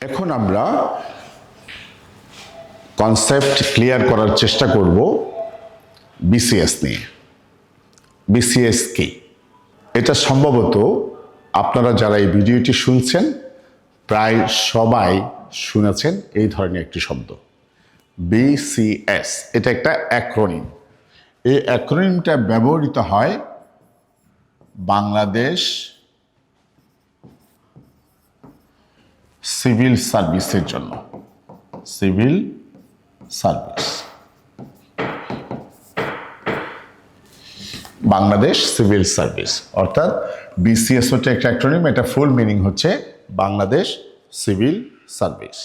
এখন আমরা concept clear করার চেষ্টা করব বিসিএস নিয়ে। বিসিএস কি? এটা সম্ভবত আপনারা যারা এই ভিডিওটি শুনছেন, প্রায় সবাই শুনেছেন এই ধরনের একটি শব্দ। বিসিএস এটা একটা অ্যাক্রোনিম এই অ্যাক্রোনিমটা ব্যবহৃত হয় বাংলাদেশ সিভিল সার্ভিসের জন্য। Civil service. Bangladesh civil service. অর্থাৎ বিসিএস হচ্ছে একটা অ্যাক্রোনিম এটা ফুল মিনিং হচ্ছে বাংলাদেশ সিভিল সার্ভিস।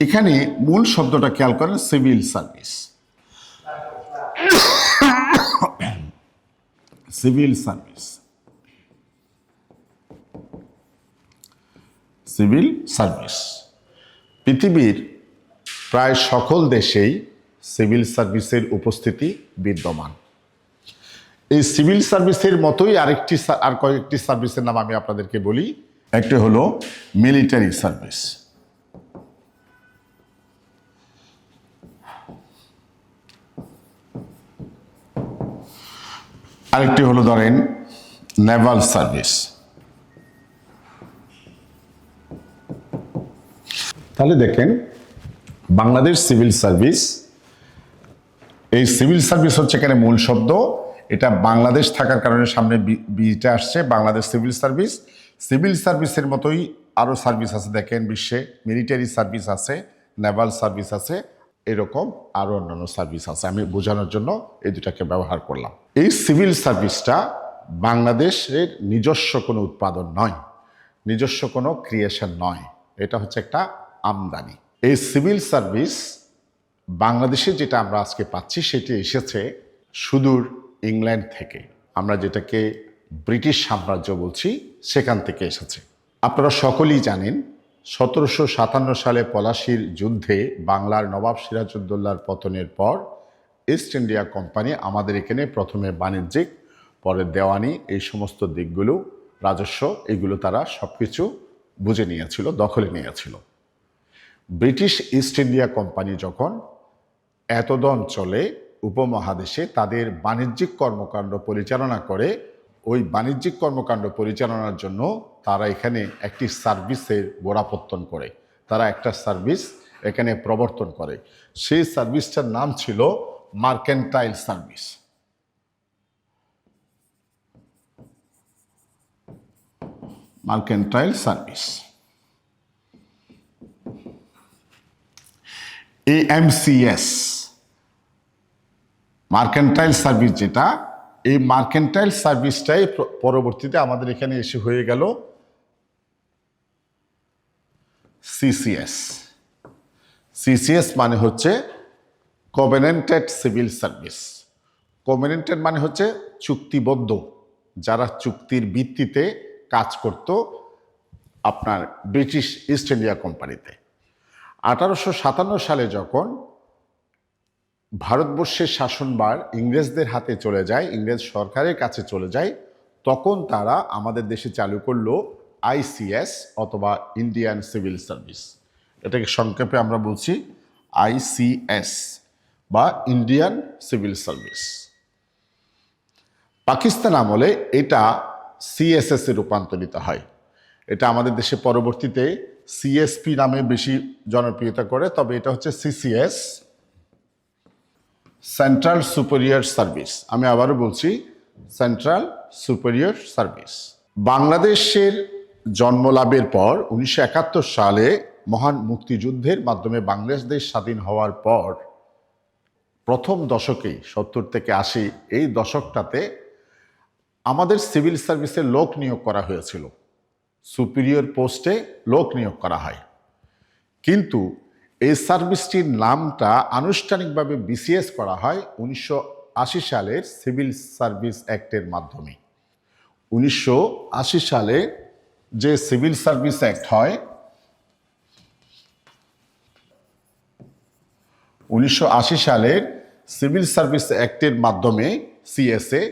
এখানে মূল শব্দটা খেয়াল করেন, civil service. Civil service. Civil service. পৃথিবীর প্রায় সকল দেশেই সিভিল সার্ভিসের উপস্থিতি বিদ্যমান। এই সিভিল সার্ভিসের মতোই আরেকটি আর কয়েকটি সার্ভিসের নাম আমি আপনাদেরকে বলি। একটি হলো মিলিটারি সার্ভিস। আরেকটি হলো ধরেন নেভাল সার্ভিস। তাহলে দেখেন, বাংলাদেশ সিভিল সার্ভিস, এই সিভিল সার্ভিস হচ্ছে এখানে মূল শব্দ। এটা বাংলাদেশ থাকার কারণে সামনে বিটা আসছে, বাংলাদেশ সিভিল সার্ভিস। সিভিল সার্ভিসের মতোই আরও সার্ভিস আছে, দেখেন বিশ্বে মিলিটারি সার্ভিস আছে, নেভাল সার্ভিস আছে, এরকম আরও অন্যান্য সার্ভিস আছে। আমি বোঝানোর জন্য এই দুটাকে ব্যবহার করলাম। এই সিভিল সার্ভিসটা বাংলাদেশের নিজস্ব কোনো উৎপাদন নয়, নিজস্ব কোনো ক্রিয়েশন নয়। এটা হচ্ছে একটা আমদানি। এই সিভিল সার্ভিস বাংলাদেশে যেটা আমরা আজকে পাচ্ছি, সেটি এসেছে সুদূর ইংল্যান্ড থেকে। আমরা যেটাকে ব্রিটিশ সাম্রাজ্য বলছি, সেখান থেকে এসেছে। আপনারা সকলেই জানেন, সতেরোশো সাতান্ন সালে পলাশির যুদ্ধে বাংলার নবাব সিরাজউদ্দৌলার পতনের পর ইস্ট ইন্ডিয়া কোম্পানি আমাদের এখানে প্রথমে বাণিজ্যিক, পরে দেওয়ানি, এই সমস্ত দিকগুলো, রাজস্ব, এগুলো তারা সব কিছু বুঝে নিয়েছিল, দখলে নিয়েছিল। ব্রিটিশ ইস্ট ইন্ডিয়া কোম্পানি যখন এতদ অঞ্চলে উপমহাদেশে তাদের বাণিজ্যিক কর্মকাণ্ড পরিচালনা করে, ওই বাণিজ্যিক কর্মকাণ্ড পরিচালনার জন্য তারা এখানে একটি সার্ভিসের গোড়াপত্তন করে। তারা একটা সার্ভিস এখানে প্রবর্তন করে। সেই সার্ভিসটার নাম ছিল mercantile service. Mercantile service. AMCS mercantile service যেটা, এই মার্কেন্টাইল সার্ভিসটাই পরবর্তীতে আমাদের এখানে এসে হয়ে গেল সিসিএস সিসিএস মানে হচ্ছে কভেনেন্টেড সিভিল সার্ভিস কভেনেন্টেড মানে হচ্ছে চুক্তিবদ্ধ, যারা চুক্তির ভিত্তিতে কাজ করত আপনার ব্রিটিশ ইস্ট ইন্ডিয়া কোম্পানিতে আঠারোশো সাতান্ন সালে যখন ভারতবর্ষের শাসনবার ইংরেজদের হাতে চলে যায়, ইংরেজ সরকারের কাছে চলে যায়, তখন তারা আমাদের দেশে চালু করল আইসিএস অথবা ইন্ডিয়ান সিভিল সার্ভিস। এটাকে সংক্ষেপে আমরা বলছি আইসিএস বা ইন্ডিয়ান সিভিল সার্ভিস। পাকিস্তান আমলে এটা সিএসএস রূপান্তরিত হয়। এটা আমাদের দেশে পরবর্তীতে সিএসপি নামে বেশি জনপ্রিয়তা করে, তবে এটা হচ্ছে সিসিএস সেন্ট্রাল সুপেরিয়র সার্ভিস আমি আবারও বলছি সেন্ট্রাল সুপেরিয়র সার্ভিস বাংলাদেশের জন্মলাভের পর উনিশশো একাত্তর সালে মহান মুক্তিযুদ্ধের মাধ্যমে বাংলাদেশ স্বাধীন হওয়ার পর প্রথম দশকেই সত্তর থেকে আশি, এই দশকটাতে আমাদের সিভিল সার্ভিসে লোক নিয়োগ করা হয়েছিল। সুপিরিয়র পোস্টে লোক নিয়োগ করা হয়। কিন্তু এই সার্ভিসটির নামটা আনুষ্ঠানিকভাবে বিসিএস করা হয় উনিশশো আশি সালের সিভিল সার্ভিস অ্যাক্টের মাধ্যমে। উনিশশো আশি সালে যে সিভিল সার্ভিস অ্যাক্ট হয়, উনিশশো আশি সালের সিভিল সার্ভিস অ্যাক্টের মাধ্যমে সিএসএ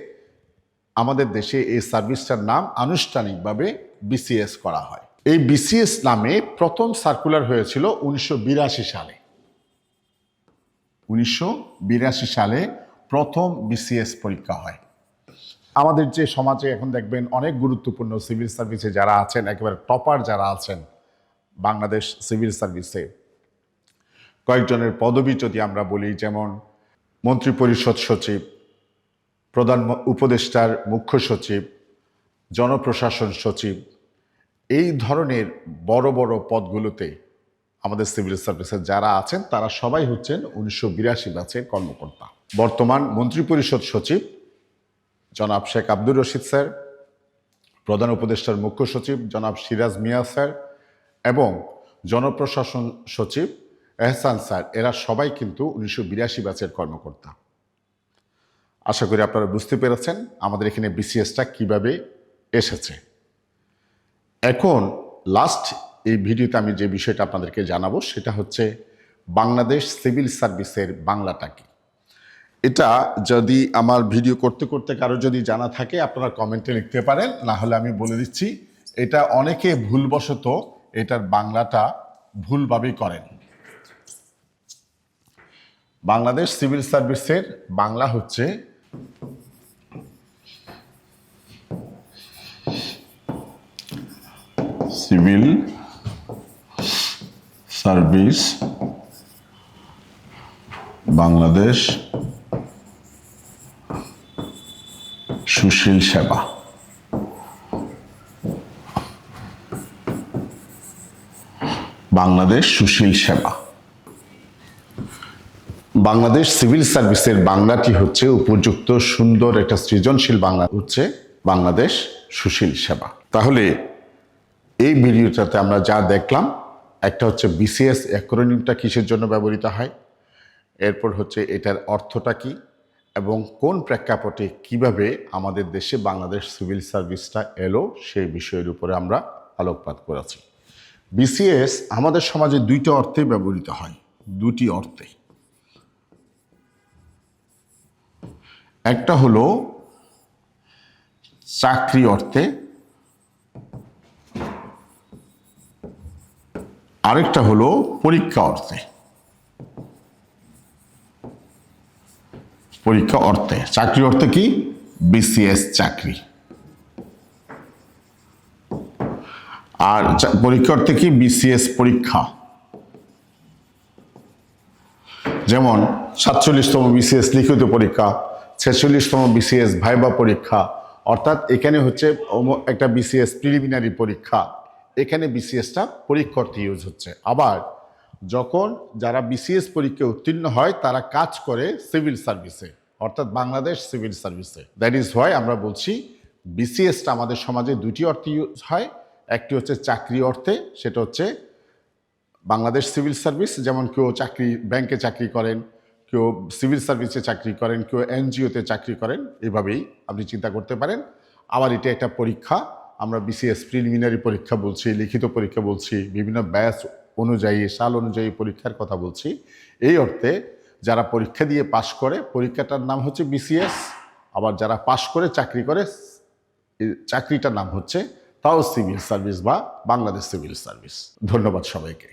আমাদের দেশে এই সার্ভিসটার নাম আনুষ্ঠানিকভাবে বিসিএস করা হয়। এই বিসিএস নামে প্রথম সার্কুলার হয়েছিল উনিশশো বিরাশি সালে। উনিশশো বিরাশি সালে প্রথম বিসিএস পরীক্ষা হয়। আমাদের যে সমাজে এখন দেখবেন অনেক গুরুত্বপূর্ণ সিভিল সার্ভিসে যারা আছেন, একেবারে টপার যারা আছেন বাংলাদেশ সিভিল সার্ভিসে কয়েকজনের পদবি যদি আমরা বলি, যেমন মন্ত্রী পরিষদ সচিব, প্রধান উপদেষ্টার মুখ্য সচিব জনপ্রশাসন সচিব, এই ধরনের বড় বড় পদগুলোতে আমাদের সিভিল সার্ভিসের যারা আছেন, তারা সবাই হচ্ছেন উনিশশো বিরাশি ব্যাচের কর্মকর্তা। বর্তমান মন্ত্রী পরিষদ সচিব জনাব শেখ আব্দুর রশিদ স্যার, প্রধান উপদেষ্টার মুখ্য সচিব জনাব সিরাজ মিয়া স্যার এবং জনপ্রশাসন সচিব এহসান স্যার, এরা সবাই কিন্তু উনিশশো বিরাশি ব্যাচের কর্মকর্তা। আশা করি আপনারা বুঝতে পেরেছেন আমাদের এখানে বিসিএসটা কীভাবে এসেছে। এখন লাস্ট এই ভিডিওতে আমি যে বিষয়টা আপনাদেরকে জানাব, সেটা হচ্ছে বাংলাদেশ সিভিল সার্ভিসের বাংলাটা কি? এটা যদি আমার ভিডিও করতে করতে কারও যদি জানা থাকে, আপনারা কমেন্টে লিখতে পারেন, না হলে আমি বলে দিচ্ছি, এটা অনেকে ভুলবশত এটার বাংলাটা ভুলভাবেই করেন। বাংলাদেশ সিভিল সার্ভিসের বাংলা হচ্ছে সিভিল সার্ভিস, বাংলাদেশ সুশীল সেবা। বাংলাদেশ সুশীল সেবা। বাংলাদেশ সিভিল সার্ভিসের বাংলাটি হচ্ছে উপযুক্ত, সুন্দর, একটা সৃজনশীল বাংলা। হচ্ছে বাংলাদেশ সুশীল সেবা। তাহলে এই ভিডিওটাতে আমরা যা দেখলাম, একটা হচ্ছে বিসিএস অ্যাক্রোনিমটা কিসের জন্য ব্যবহৃত হয়, এরপর হচ্ছে এটার অর্থটা কি, এবং কোন প্রেক্ষাপটে কীভাবে আমাদের দেশে বাংলাদেশ সিভিল সার্ভিসটা এলো, সেই বিষয়ের উপরে আমরা আলোকপাত করেছি। বিসিএস আমাদের সমাজে দুইটা অর্থে ব্যবহৃত হয়, দুটি অর্থে। একটা হলো চাকরি অর্থে আরেকটা হলো পরীক্ষা অর্থে। পরীক্ষা অর্থে। চাকরি অর্থে কি? বিসিএস চাকরি। আর পরীক্ষা অর্থে কি? বিসিএস পরীক্ষা। যেমন সাতচল্লিশতম বিসিএস লিখিত পরীক্ষা, ছেচল্লিশতম বিসিএস ভাইবা পরীক্ষা, অর্থাৎ এখানে হচ্ছে একটা বিসিএস প্রিলিমিনারি পরীক্ষা। এখানে বিসিএসটা পরীক্ষা অর্থে ইউজ হচ্ছে। আবার যখন যারা বিসিএস পরীক্ষায় উত্তীর্ণ হয়, তারা কাজ করে সিভিল সার্ভিসে অর্থাৎ বাংলাদেশ সিভিল সার্ভিসে দ্যাট ইজ হয় আমরা বলছি বিসিএসটা আমাদের সমাজে দুটি অর্থে ইউজ হয়, একটি হচ্ছে চাকরি অর্থে, সেটা হচ্ছে বাংলাদেশ সিভিল সার্ভিস যেমন কেউ চাকরি ব্যাংকে চাকরি করেন, কেউ সিভিল সার্ভিসে চাকরি করেন, কেউ এনজিওতে চাকরি করেন, এভাবেই আপনি চিন্তা করতে পারেন। আবার এটা একটা পরীক্ষা আমরা বিসিএস প্রিলিমিনারি পরীক্ষা বলছি, লিখিত পরীক্ষা বলছি, বিভিন্ন ব্যাচ অনুযায়ী, সাল অনুযায়ী পরীক্ষার কথা বলছি। এই অর্থে যারা পরীক্ষা দিয়ে পাশ করে, পরীক্ষাটার নাম হচ্ছে বিসিএস আবার যারা পাশ করে চাকরি করে চাকরিটার নাম হচ্ছে তাও সিভিল সার্ভিস বা বাংলাদেশ সিভিল সার্ভিস ধন্যবাদ সবাইকে।